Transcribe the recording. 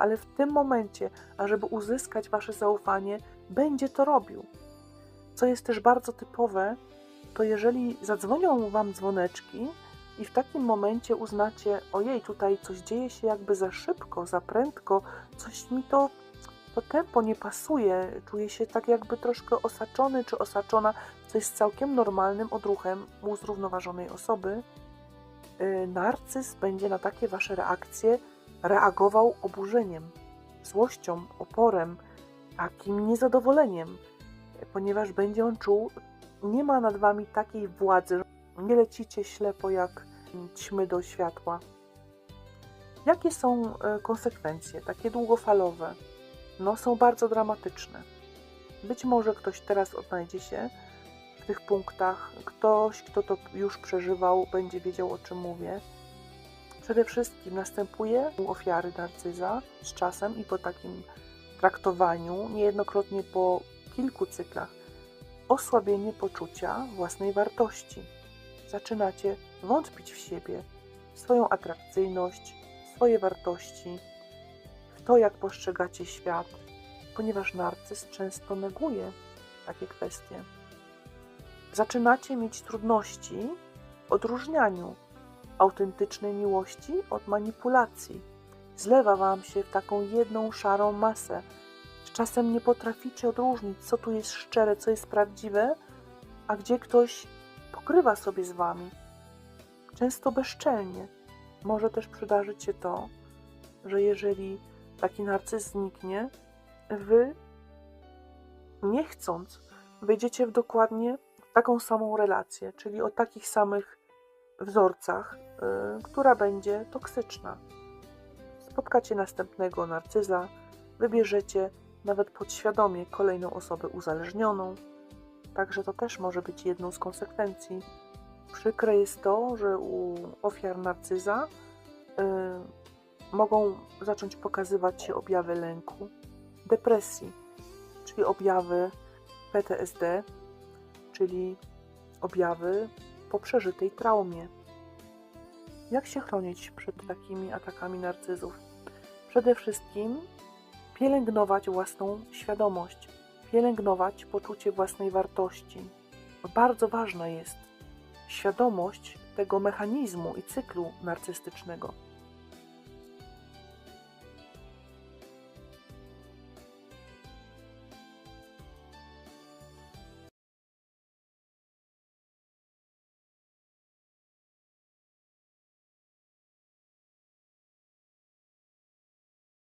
ale w tym momencie, ażeby uzyskać wasze zaufanie, będzie to robił. Co jest też bardzo typowe, to jeżeli zadzwonią wam dzwoneczki i w takim momencie uznacie, ojej, tutaj coś dzieje się jakby za szybko, za prędko, coś mi to, to tempo nie pasuje, czuję się tak jakby troszkę osaczony czy osaczona, co jest całkiem normalnym odruchem u zrównoważonej osoby, yy, narcyz będzie na takie wasze reakcje reagował oburzeniem, złością, oporem, takim niezadowoleniem, ponieważ będzie on czuł, nie ma nad wami takiej władzy, nie lecicie ślepo jak ćmy do światła. Jakie są e, konsekwencje, takie długofalowe? No, są bardzo dramatyczne. Być może ktoś teraz odnajdzie się w tych punktach, ktoś, kto to już przeżywał, będzie wiedział o czym mówię. Przede wszystkim następuje u ofiary narcyza z czasem i po takim traktowaniu, niejednokrotnie po kilku cyklach, osłabienie poczucia własnej wartości. Zaczynacie wątpić w siebie, w swoją atrakcyjność, w swoje wartości, w to, jak postrzegacie świat, ponieważ narcyz często neguje takie kwestie. Zaczynacie mieć trudności w odróżnianiu autentycznej miłości od manipulacji. Zlewa wam się w taką jedną szarą masę. Z czasem nie potraficie odróżnić, co tu jest szczere, co jest prawdziwe, a gdzie ktoś pokrywa sobie z wami. Często bezczelnie. Może też przydarzyć się to, że jeżeli taki narcyz zniknie, wy nie chcąc wejdziecie w dokładnie taką samą relację, czyli o takich samych wzorcach, y, która będzie toksyczna. Spotkacie następnego narcyza, wybierzecie nawet podświadomie kolejną osobę uzależnioną, także to też może być jedną z konsekwencji. Przykre jest to, że u ofiar narcyza y, mogą zacząć pokazywać się objawy lęku, depresji, czyli objawy PTSD, czyli objawy po przeżytej traumie. Jak się chronić przed takimi atakami narcyzów? Przede wszystkim pielęgnować własną świadomość, pielęgnować poczucie własnej wartości. Bardzo ważna jest świadomość tego mechanizmu i cyklu narcystycznego.